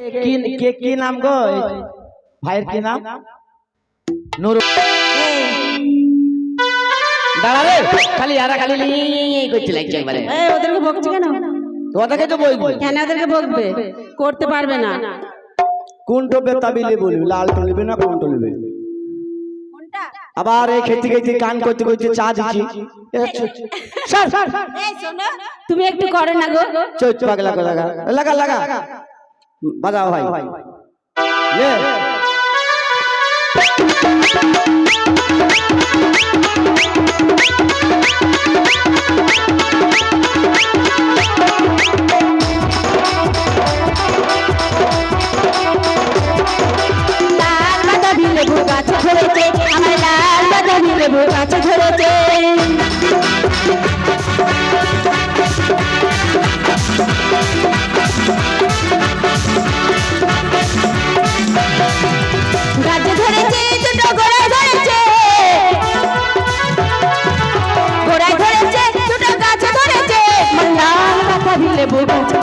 কি কে কি নাম গো ভাইয়ের কি নাম? নুর। দাঁড়া রে খালি আরা খালি করতে লাগছে একবারে। ওদেরকে বকছি কেন? ওটাকে তো বলব। কেন ওদেরকে বকবে? করতে পারবে না। কোনটো বেতাবিলে বলবি? লাল টলিবে না কোন টলিবে আবার এই খেতে খেতে কান করতে করতে চা দিচ্ছি। তুমি একটু করো না গো। চৈত পাগলা লাগা লাগা লাগা। বাজাও ভাই। লে লাল বাদামি লেবু গাছ ধরেছে আমার লাল বাদামি লেবু গাছ ধরেছে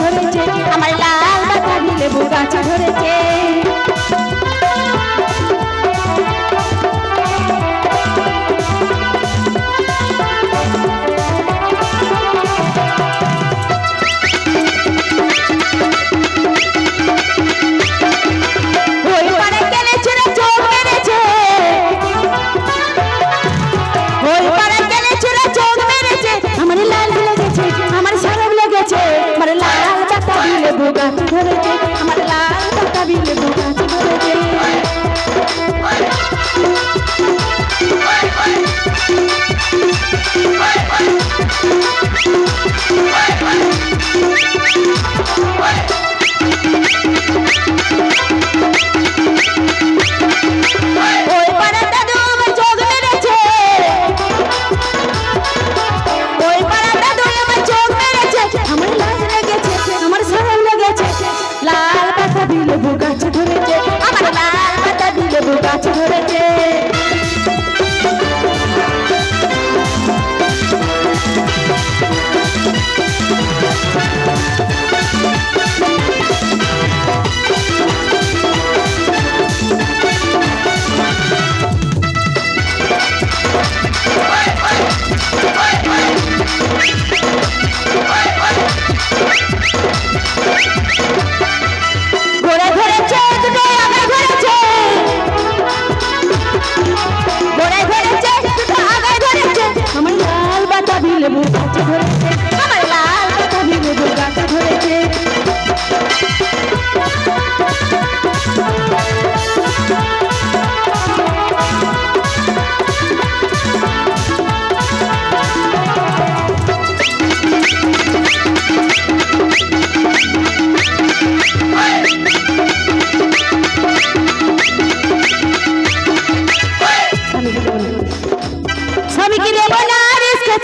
ধরেছে আমার লাল বাতাবি লেবু গাছ ধরেছে। বিলে বুগাছ ধরে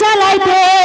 চালাইতে